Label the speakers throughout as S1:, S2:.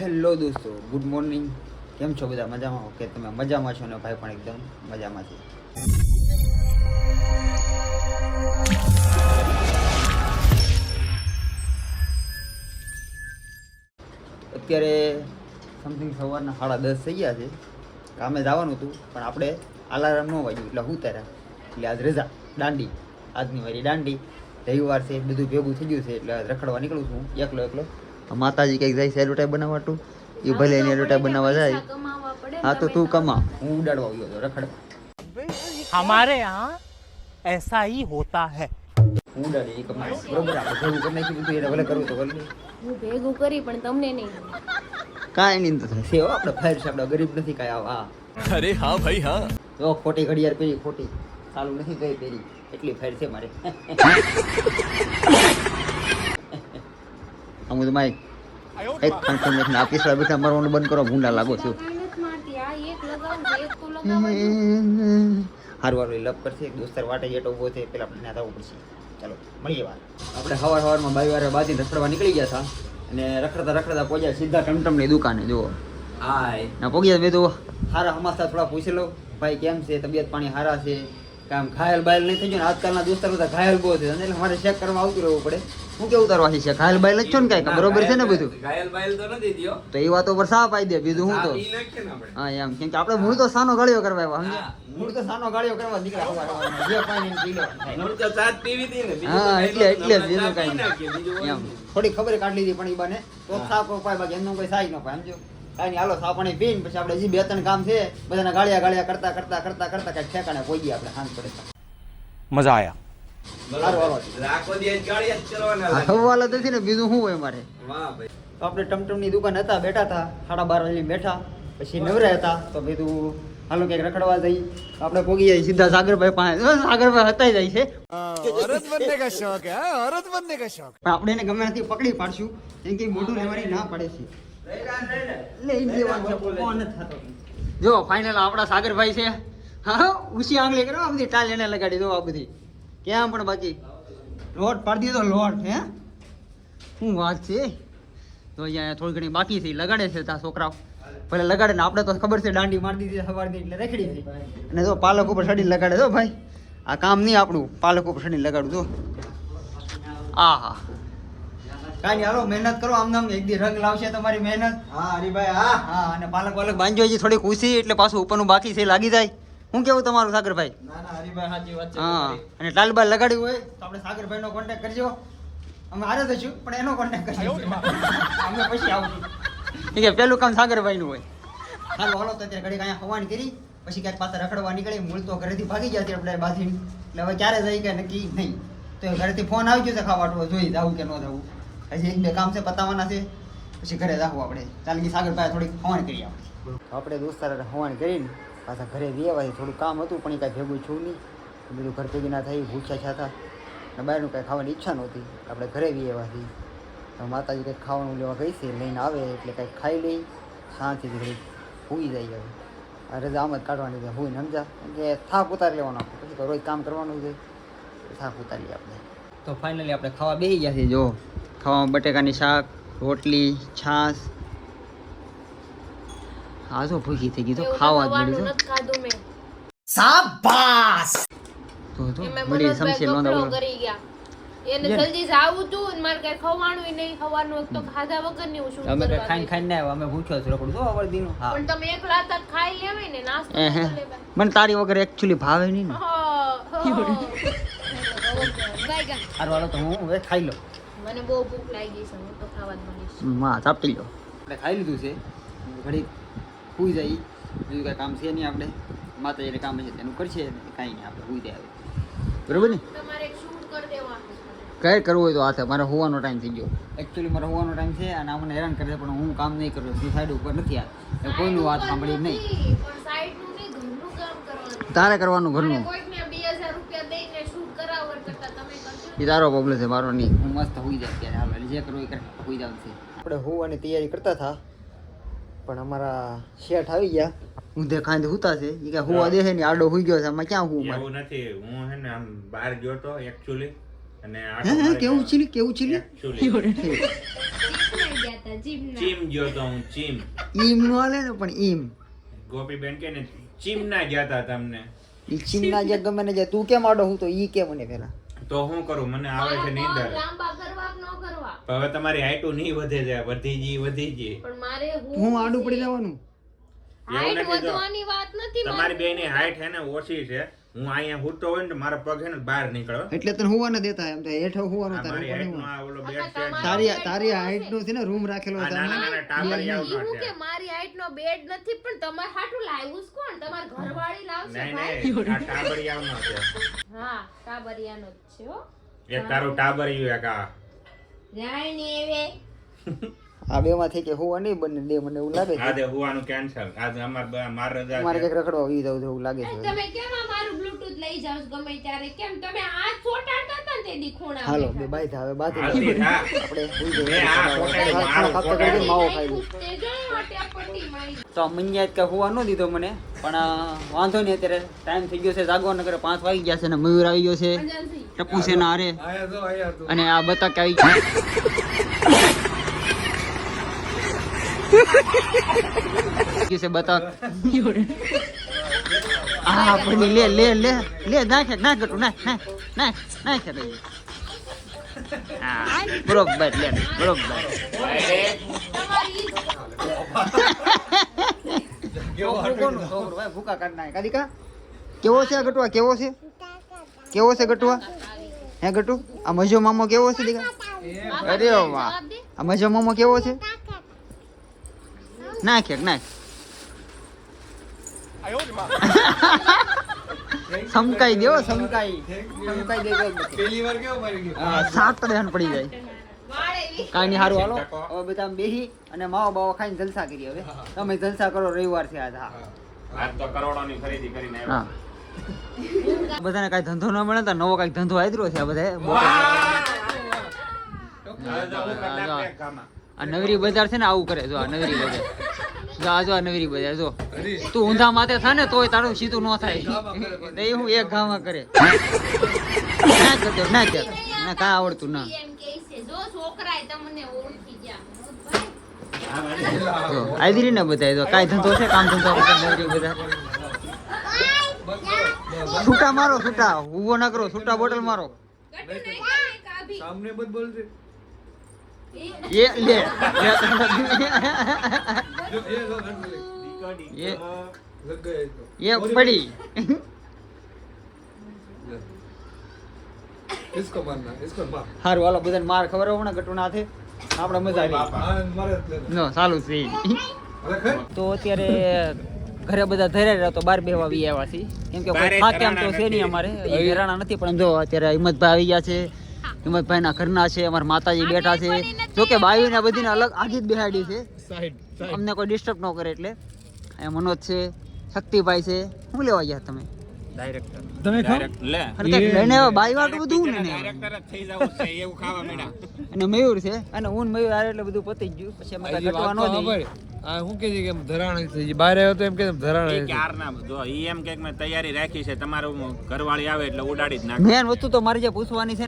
S1: Hello દોસ્તો good morning કેમ છો બધા? મજામાં? ઓકે, તમે મજામાં છો ને? ભાઈ પણ એકદમ મજામાં છે. અત્યારે સમથિંગ સવારના સાડા દસ થઈ ગયા છે. કામે જવાનું હતું, પણ આપણે અલાર્મ ન વાગ્યું, એટલે હું તારા એટલે આજ રજા, દાંડી. આજની વારી દાંડી. રવિવાર છે, બધું ભેગું થઈ ગયું છે, એટલે રખડવા નીકળું છું. એકલો એકલો. માતાજી કંઈક જાય છે એડવર્ટાઈઝ બનાવવા એ ભલે એની એડવર્ટાઈઝ બનાવવા જાય હા તો તું કમા હું ઉડાડવા આવ્યો હતો રખડ
S2: हमारे यहाँ ऐसा ही होता है
S1: હું ઉડાડી એ કમા બરોબર આપણે ભેગું કરી નાખ્યું બધું એને ભલે કરવું તો કરી લે
S3: હું ભેગું કરી પણ તમને નહીં
S1: કાંઈ નહીં તો છે હો, આપણે ફાયર છે આપણે ગરીબ નથી કાંઈ આવા
S4: अरे हाँ भाई हाँ
S1: જો ખોટી ઘડિયાળ પહેરી ખોટી ચાલુ નથી થઈ પહેરી એટલી ફાયર છે મારે આમ તો માઈક એક ફંક્શન મેં આ પીસવા બેઠા મરવાનું બંધ કરો ભૂંડા લાગો છું. હારું હારું લપ કરશે એક દોસ્તર વાટે જેટો ઊભો છે પેલા આપણે ત્યાં પડશે. ચાલો મળીએ વાત. આપણે હવાર હવારમાં બાઈ વારે બાજી રખડવા નીકળી ગયા હતા અને રખડતા રખડતા પહોંચ્યા સીધા ટમટમની દુકાને જુઓ.
S4: હાય.
S1: ના પહોંચ્યા મેં તો? હારા હમાસા થોડા પૂછી લો. ભાઈ કેમ છે? તબિયત પાણી હારા છે? કામ ઘાયલ બાયલ નહીં થઈ ગયું આજકાલના દોસ્તાર બધા ઘાયલ બહુ છે. એટલે મારે ચેક કરવા આવતું રહેવું પડે. હું કેવું તારો છે? ઘાયલ બાયલ જ છો ને કાંઈક? બરોબર છે ને બધું?
S4: ઘાયલ બાયલ તો નથી થયો.
S1: તો એ વાતો પર સાફ આવી દે બીજું હું તો? હા એમ. કેમ કે આપણે મૂળ તો સાનો ગાળિયો કરવા આવ્યા સમજે મૂળ તો સાનો ગાળિયો કરવા નીકળ્યા જે પાણી પી
S4: મૂળ તો સાત પીવી હતી ને
S1: હા એટલે એટલે બીજું કાંઈ એમ. થોડી ખબર કાઢી લીધી પણ એ બાને. તો સાફ ઉપાય બાકી એનું કોઈ સાઈ ન પાય સમજો કાંઈ હાલો સાપણી પીને પછી આપણે હજી બે ત્રણ કામ છે બધાના ગાળિયા ગાળિયા કરતા કરતા કરતા કરતા કાંઈક ઠેકાણે કોઈ ગયા આપણે સાંજ પડે.
S2: મજા આયા.
S4: બરોબર.
S1: હારું, હારું.
S4: એટલે આખો દી જ ગાળિયા જ કરવાના
S1: આ
S4: લાગે.
S1: સવાલ જ નથી ને બીજું શું હોય મારે
S4: વાહ ભાઈ
S1: તો આપણે ટમટમની દુકાન હતા બેઠા હતા સાડા બાર વાગે બેઠા પછી નવરા હતા તો કીધું હાલો ક્યાંક રખડવા જઈ તો આપણે પોગી જાય સીધા સાગરભાઈ પાસે અ, સાગરભાઈ હતા જાય છે
S5: औरत बनने का शौक है हाँ? औरत बनने का शौक
S1: પણ આપણે એને ગમે ત્યાંથી પકડી પાડશું કેમ કે મોઢું લેવાની ના પડે છે લઈ લેવાનું છે, ફોન નથી થતો. જો ફાઇનલ આપણા સાગરભાઈ છે હા ઉસી આંગળી કરો આ બધી ટાલ એને લગાડી દો આ બધી ક્યાં પણ બાકી? લોટ પાડી દીધો લોટ હે? શું વાત છે? તો અહીંયા થોડી ઘણી બાકી છે લગાડે છે ત્યાં છોકરાઓ. ભલે લગાડે ને આપણે તો ખબર છે દાંડી મારી દીધી સવારની એટલે રખડી હતી અને જો પાલક ઉપર સડી લગાડે તો ભાઈ. આ કામ નહીં આપણું પાલક ઉપર સડી લગાડું તો આહા. કાંઈ નહીં હાલો મહેનત કરો આમ નામ એક દી રંગ લાવશે તમારી મહેનત.
S4: હા હરીભાઈ હા.
S1: હા અને પાલક પાલક બાંધ્યો હજી થોડી ખુશી એટલે પાછું ઉપરનું બાકી છે લાગી જાય. હું કેવું તમારું સાગરભાઈ?
S4: ના ના હરીભાઈ સાચી વાત છે
S1: હા અને ટાલબાલ લગાડ્યું હોય? તો આપણે સાગરભાઈનો કોન્ટેક્ટ કરજો. અમે હારે તો છું પણ એનો કોન્ટેક્ટ કરજો અમે પછી આવું. કે પેલું કામ સાગરભાઈનું હોય. હાલો હાલો તો અત્યારે ઘડીક અહીંયા હવાન કરી પછી ક્યાંક પાછા રખડવા નીકળી મૂળ તો ઘરેથી ભાગી જતી આપણે બાથી એટલે હવે ક્યારે જઈ કે નક્કી નહીં. તો ઘરેથી ફોન આવી ગયો છે ખાવાટવો જોઈ જવું કે ન જવું. હજી એક બે કામ છે પતાવવાના છે. પછી ઘરે જાવું આપણે. ચાલ કે સાગરભાઈ થોડીક હવાન કરી આપણે આપણે દોસ્તાર હવાન કરીને પાછા ઘરે વ્યવાથી થોડું કામ હતું, પણ એ કાંઈ ભેગું છું નહીં. બધું ઘર ભેગી ના થઈ, ભૂખ્યા છાતા અને બહારનું કાંઈ ખાવાની ઈચ્છા નહોતી. આપણે ઘરે રહેવાથી માતાજી કંઈક ખાવાનું લેવા ગઈ છે, લઈને આવે, એટલે કંઈક ખાઈ લઈ, શાંતિથી ઘરે સૂઈ જાય હવે. રજા આમ જ કાઢવાની છે હું સમજા. કે થાક ઉતારી લેવાનો પછી તો રોજ કામ કરવાનું છે થાક ઉતારીએ આપણે. તો ફાઇનલી આપણે ખાવા બેસી ગયા છીએ, જો. ખાવામાં બટેકાની શાક, રોટલી, છાશ હા જો ભૂખી થઈ ગઈ તો ખાવા જ મળી
S3: ખાધું મેં
S1: તો તો
S3: એમાં
S1: મળી સમસી લોંદા
S3: કરી ગયા એને જલ્દી જાવું તું ને મારે કઈ ખવાણું નહીં ખવાનું એક તો ખાધા વગરની હું શું
S1: અમે
S3: ગઈ?
S1: ખાઈને ના આવ્યા અમે ભૂખ્યો જ રોકડું તો આવડદીનું હા.
S3: પણ તમે એકલા રાત જ ખાઈ લેવાય ને નાસ્તો. તો.
S1: મને તારી વગર એક્ચ્યુઅલી ભાવે નહીં ને. સારું હાલો તો હું હવે ખાઈ લો
S3: મને બહુ ભૂખ લાગી છે હું તો ખાવા જ
S1: મળીશમાં ચાપટી લો ખાઈ લીધું છે. ઘડી સુઈ જાય. બીજું કાંઈ કામ છે નહીં આપણે. માતાજીને કામ છે તેનું કરશે કાંઈ નહીં આપણે સુઈ જાય. બરોબર ને. કઈ કરવું હોય તો હાથે. મારે હોવાનો ટાઈમ થઈ ગયો. એકચ્યુઅલી મારો હોવાનો ટાઈમ છે અને આ મને હેરાન કરે પણ હું કામ નહીં કરું. છું સાઈડ ઉપર નથી આ કોઈનું વાત સાંભળી નહીં. તારે કરવાનું ઘરનું?
S3: અને કોઈકને 2000 રૂપિયા દઈને શૂટ કરાવવા કરતાં તમે કરજો.
S1: એ તારો પ્રોબ્લેમ છે મારો નહીં. હું મસ્ત હોઈ જાય ત્યારે હાલ જે કરવું એ કરે. હોઈ જાવ છે આપણે હોવાની તૈયારી કરતા હતા. પણ અમારા શેઠ આવી ગયા. ઊંધે ખાંધે હુતા છે. એ કે હુવા દે છે ને આડો હુઈ ગયો છે. આમાં ક્યાં હું
S6: એવું નથી. હું હે ને આમ બહાર ગયો તો એકચ્યુઅલી અને
S1: આ હે કેવું છે કેવું
S3: ગયા જીમના
S6: ચીમ ગયો તો હું ચીમ.
S1: ઈમ નો આલે ને પણ ઈમ.
S6: ગોપીબેન કે ને ચીમ ના ગયા તા તમને.
S1: ઈ ચીમના જે ગમે ને જે તું કેમ આડો હું તો ઈ કે મને પેલા.
S6: તો હું કરું? મને આવે છે નીંદર.
S3: લાંબા કરવા ન
S6: પણ હવે તમારી હાઈટું નહીં વધે છે વધી જી વધી જી
S3: પણ મારે
S1: હું આડું પડી જવાનું.
S3: હાઈટ વધવાની વાત નથી
S6: તમારી
S3: મારી.
S6: બે ની હાઈટ હે ને ઓછી છે. હું અહીંયા હુતો હોય ને મારા પગ હે ને બહાર નીકળો.
S1: એટલે તને હુવા ન દેતા એમ તો હેઠો તારે
S6: હાઈટ નો. આ ઓલો બેડ છે.
S1: તારી તારી હાઈટ? નો છે ને રૂમ રાખેલો
S6: છે. ના ના
S3: ઈ હું
S6: છે.
S3: કે મારી હાઈટ નો બેડ નથી પણ તમારે હાટું લાવ્યું છે કોણ? તમાર ઘરવાળી લાવશે ભાઈ?
S6: નહીં આ ટાબરિયાઓનો છે.
S3: હા કાબરિયાનો જ છે હો.
S6: એ તારું ટાબરિયું એક
S3: રાણી
S1: આ બે માંથી કે હુવા નહીં બંને ડે મને એવું લાગે છે.
S6: આજે હુવાનું મારે
S1: કંઈક રખડવા આવી જાવ એવું લાગે છે.
S3: તમે કેમ અમારું બ્લૂટૂથ લઈ જાવ ગમે ત્યારે? કેમ તમે આ છોટાડતા હતા તે દી ખૂણા
S1: હાલો બે બાઈ
S6: થાવે બાતી
S1: આપણે હુઈ જઈએ
S6: આ
S1: છોટાડી કરી માવો ખાઈ
S3: તો
S1: મન્યાત કે હુવા ન દીધો મને પણ વાંધો નહીં અત્યારે. ટાઈમ થઈ ગયો છે જાગવા નગર પાંચ વાગી ગયા છે ને મયુર આવી ગયો છે. ટપુ છે ને
S5: આરે
S1: અને આ બતક આવી ગયા છે બતક હા પણ લે લે લે લે નાખે નાખ ગટુ નાખ નાખ નાખ નાખ દે હા બરોબર લે બરોબર? કેવો છે આ ગટુઆ કેવો છે? કેવો છે ગટુઆ? હે ગટુ આ મજો મામો કેવો છે દીકા અરે વાહ. આ મજો મામો કેવો છે? નાખ નાખ. સમકાઈ દેવો સમકાઈ. સમકાઈ દેજો
S5: પેલી વાર કેવો મરી ગયો?
S1: હા સાત તડેન પડી જાય. કાઈ ની હારું હાલો. હવે બધા બેહી અને માવો બાવો ખાઈને જલસા કરી હવે. તમે જલસા કરો રવિવાર છે આજ હા.
S6: આજ તો કરોડોની ખરીદી કરીને આવ્યા.
S1: બધાને કાઈ ધંધો ન મળે તો નવો કાઈ ધંધો આદરો છે આ
S6: બધા
S1: આ નવરી બજાર છે ને આવું કરે. જો આ નવરી બજાર. જો આ જો આ નવરી બજાર. જો. તું ઊંધા માથે થા ને તોય તારું સીધું ન થાય. તો એ હું એક ગામાં કરે. ના કરતો ના કર ના કા આવડતું ના.
S3: એમ કે છે જો છોકરાએ તમને ઓળખી ગયા.
S1: જો આદરી ને બધા જો. કાંઈ ધંધો છે? કામ ધંધો નવરી બજાર. છૂટા મારો છૂટા. ઊભો ના કરો છૂટા બોટલ મારો.
S3: સામને બધ કાંઈ
S5: ये लो घर में
S1: એ
S5: लग गए तो
S1: એ પડી
S5: इसको मारना इसको मार
S1: સારું હાલો બધાને માર ખબર હોય ને ગટુ ના હાથે આપણે મજા આવી
S5: हाँ मारे लेना
S1: નો ચાલુ છે ઈ.
S5: अरे खैर
S1: તો અત્યારે ઘરે બધા ધરે રહ્યા તો બાર બેહવા આવી આવ્યા છીએ કેમ કે
S6: બારે
S1: કોઈ થાકે એમ તો
S6: ઘરાણા
S1: છે નહીં
S6: નથી.
S1: અમારે એ ઘરાણા નથી પણ જો અત્યારે હિંમતભાઈ આવી ગયા છે હિંમતભાઈના ઘરના છે અમારા માતાજી બેઠા છે. જોકે બાયુને બધીને અલગ આજી જ બેહાડી છે. અમને કોઈ ડિસ્ટર્બ ન કરે એટલે. અહીંયા મનોજ છે શક્તિભાઈ છે. શું લેવા ગયા તમે? અને મયુર છે? અને હું બધું પતી ગયું. પછી અમે ઘટવા
S5: હું કે છે કે ધરાણ છે? બહાર આવ્યો તો એમ કે એમ
S6: કે મેં તૈયારી રાખી છે તમારું ઘરવાળી આવે એટલે ઉડાડી જ નાખે.
S1: મેન વસ્તુ તો મારી જે પૂછવાની છે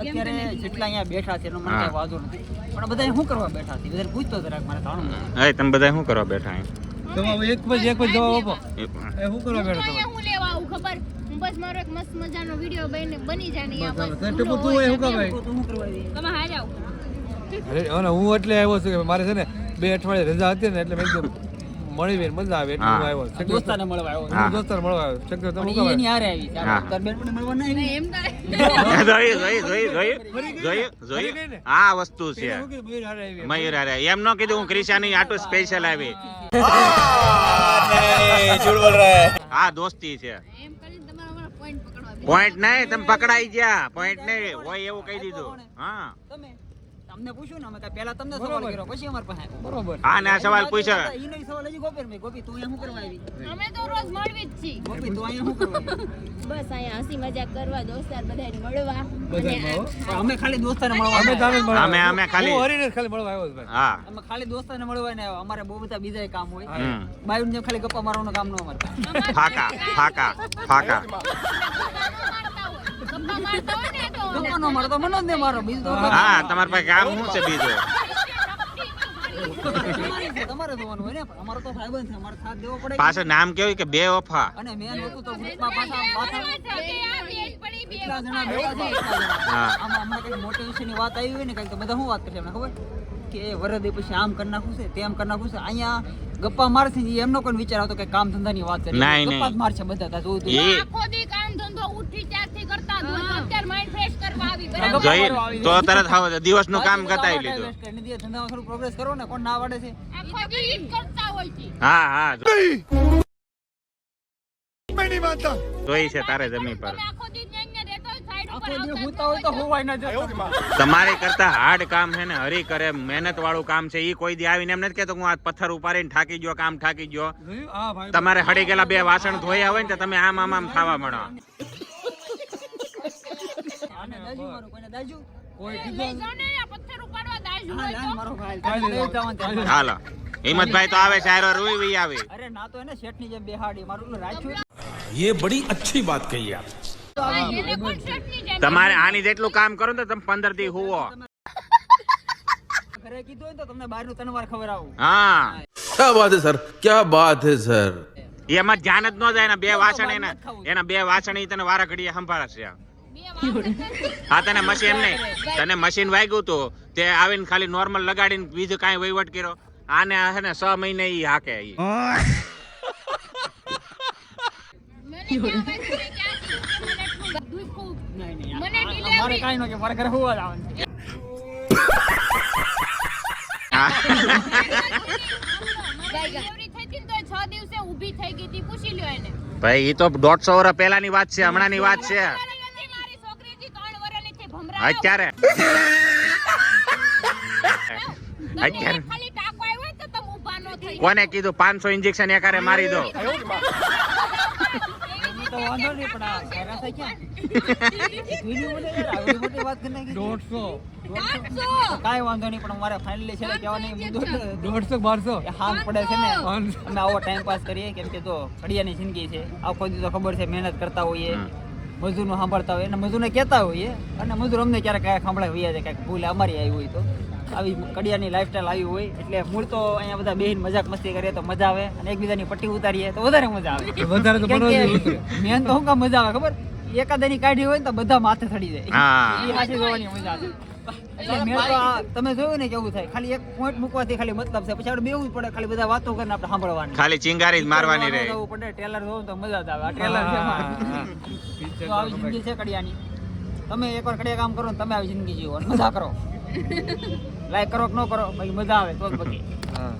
S1: અત્યારે જેટલા અહીંયા બેઠા છે એનો મને કઈ વાંધો નથી. પણ બધા શું કરવા બેઠા છે? બધા પૂછતો જરાક મારે જાણવું
S6: હા તમે બધા શું કરવા બેઠા
S5: જવાબ એક પછી એક પછી જવાબ આપો. એ હું કરવા બેઠા તમે?
S3: હું લેવા આવું ખબર? બસ મારો એક મસ્ત મજાનો વિડિયો બની બની જાય ને અહીંયા
S5: બસ, તો તું એ હું કરવા?
S1: તો શું કરવા?
S3: તમે હારે જાવ
S5: અરે હું એટલે આવ્યો છું કે મારે છે ને બે અઠવાડિયે રજા હતી ને એટલે મેં કીધું મળી ગઈ મજા આવે એટલે હું. આવ્યો.
S1: આ દોસ્તાને મળવા આવ્યો.
S6: હા.
S5: મળવા આવ્યો. શક્ય તમે
S1: પણ એની હારે આવી છે.
S6: હા.
S1: તાર મળવા ના. આવી?
S3: એમ
S6: આ વસ્તુ છે. મયુર હારે ન કીધું હું ક્રિશાની આટો સ્પેશિયલ આવી. હા દોસ્તી છે.
S3: એમ કરીને તમારા મારા પોઈન્ટ પકડવા
S6: પોઈન્ટ નહીં તમે પકડાઈ ગયા. પોઈન્ટ નહીં. હોય એવું કહી દીધું. હા.
S1: તમે તમને પૂછ્યું ને અમે કાંઈ પહેલા તમને સવાલ કર્યો પછી અમારી પાસે
S5: બરોબર.
S6: હા ને આ સવાલ પૂછ્યો.
S1: ઈનો સવાલ હજી ગોપીને મેં, ગોપી તું અહીંયા શું કરવા આવી?
S3: અમે તો રોજ મળવી જ છી
S1: ગોપી તું અહીંયા શું કરવા
S7: બસ અહીંયા હસી મજાક કરવા દોસ્તાર બધાને મળવા.
S1: અમે ખાલી દોસ્તાને મળવા
S5: અમે
S1: આવ્યા.
S5: મળવા
S6: અમે- અમે ખાલી-
S5: હું હરીને ખાલી મળવા આવ્યો છું ભાઈ.
S6: હા.
S1: અમે ખાલી દોસ્તાને મળવા ને આવ્યા. અમારે બહુ બધા બીજા કામ હોય. બાયુને જેમ ખાલી ગપ્પા મારવાનું કામ ન અમારે
S6: ફાકા ફાકા ફાકા.
S3: ગપ્પા મારતા હોય ને
S1: મારો તો મનોજ ને મારો બીજું તો
S6: હા તમારી પાસે કામ શું છે બીજો
S1: તમારે જોવાનું હોય ને પણ અમારો તો ભાઈબંધ છે અમારે સાથ દેવો પડે કે
S6: નામ કેવું કે બે ઓફા
S1: અને મેન વસ્તુ તો ગ્રુપમાં પાછા પાછા એટલા જણા
S3: બે
S1: ભેગા છે એટલા જણા.
S6: હા.
S1: આમાં અમને કઈ મોટિવેશનની વાત આવી હોય ને કઈ તો બધા શું વાત કરશે ખબર કે એ વરદી પછી આમ કરી નાખું છે તેમ કરી નાખું છે અહીંયા ગપ્પા મારશે એમનો કોઈ વિચાર આવતો કે કામ ધંધાની વાત કરી ગપ્પા જ. મારશે બધા તું.
S3: આખો દી કામ ધંધો ઉઠી ત્યારથી કરતા જ હોય. માઇન્ડ ફ્રેશ કરવા આવી. બરાબર?
S1: ગપ્પા
S6: જોઈ
S1: મારવા આવી
S6: તો
S1: જાય.
S6: તરત હવે દિવસનું કામ
S1: બાકી
S6: લીધું.
S1: time waste કરે. નિધિએ ધંધામાં થોડું પ્રોગ્રેસ કરો ને કોણ ના પાડે છે?
S3: આખો દી કરતા હોય છે.
S6: હા હા. જોઈ છે તારે જમીન પર.
S3: આખો
S6: તમારી કરતા હાર્ડ કામ છે ને હરી કરે મહેનત વાળું કામ છે ઈ કોઈ દી આવીને એમ નથી કેતો કે હું આ પથ્થર ઉપાડીને થાકી ગયો કામ થાકી ગયો
S5: જોયું? હા ભાઈ
S6: તમારે હળી ગયેલા બે વાસણ ધોયા હોય ને તો તમે આમ આમ આમ થવા મળો
S1: આને દાજુ મારું, કોઈને દાજુ?
S5: કોઈ
S3: લઈ
S5: કીધું
S3: જાઓ ને આ પથ્થર ઉપાડવા દાજુ
S1: હા,
S3: હોય
S1: લાન
S3: તો.
S1: મારો ભાઈ.
S5: કાંઈ
S1: લઈ
S5: નહીં.
S1: જવાનું ત્યાં.
S6: હાલો હિંમતભાઈ તો આવે છે હારો રૂઈ વી આવી
S1: અરે ના તો એને શેઠની જેમ બેહાડી મારું પેલું રાખ્યું
S2: ये बड़ी अच्छी बात कही आप
S6: તમારે આની જેટલું કામ કરો ને તમે પંદર દી હોવો.
S8: સર?
S6: એમાં ધ્યાન જ ન જાય એના બે વાસણ એના એના બે વાસણ તને વારા ઘડીએ સંભાળશે હા તને મશીન નહીં. તને મશીન વાગ્યું તું તે આવીને ખાલી નોર્મલ લગાડીને બીજું કાંઈ વહીવટ કર્યો. આને હે ને છ મહિને ઈ હાકે
S1: મારે કાંઈ ન કે મારે ઘરે હોવા જ આવવાનું છે.
S6: ભાઈ ઈ તો દોઢસો વર્ષ પહેલાની વાત છે હમણાંની વાત છે.
S3: મારી છોકરી હજી છે
S6: અત્યારે. અત્યારે.
S3: ખાલી ટાંકો આવ્યો હોય તો તમે ઊભા ન થઈ
S6: કોને કીધું પાંચસો ઇન્જેક્શન એકારે મારી દો.
S1: તો વાંધો નહીં પણ આ.
S5: દોઢસો.
S1: કાંઈ વાંધો નહીં પણ મારે ફાઇનલી છે કહેવાની
S5: દોઢસો બારસો?
S1: હાથ પડે છે ને. અમે આવો ટાઈમ પાસ કરીએ કેમ કે જો ઘડિયાની જિંદગી છે. આખો દી તો ખબર છે મહેનત કરતા હોઈએ. મજૂરનું સાંભળતા હોઈએ અને મજૂરને કહેતા હોઈએ અને મજૂર અમને ક્યારેક ક્યારેક સાંભળે વૈયા છે કાંઈક ભૂલ અમારી આવી હોય તો. આવી કડિયાની લાઈફસ્ટાઈલ આવી હોય એટલે મૂળ તો અહીંયા બધા બેહીને મજાક મસ્તી કરીએ તો મજા આવે અને એકબીજાની પટ્ટી ઉતારીએ તો વધારે મજા આવે.
S5: વધારે તો.
S1: મેન તો શું કામ મજા આવે ખબર? એકાદાની કાઢી હોય ને તો બધા માથે ચડી જાય.
S6: હા.
S1: એ પાછી જોવાની મજા આવે. એટલે મેં તો તમે જોયું ને કેવું થાય ખાલી એક પોઈન્ટ મૂકવાથી ખાલી મતલબ છે પછી આપણે બેવું જ પડે ખાલી બધા વાતો કરીને આપણે સાંભળવાની.
S6: ખાલી ચિંગારી જ મારવાની રહે.
S1: જવું પડે ટ્રેલર જોવું તો મજા જ આવે આ ટ્રેલર છે તો આવી જિંદગી છે કડિયાની. તમે એકવાર કડિયા કામ કરો ને તમે આવી જિંદગી જીવો મજા કરો. લાઈક કરો કે ન કરો પછી મજા આવે તો પછી
S5: હા.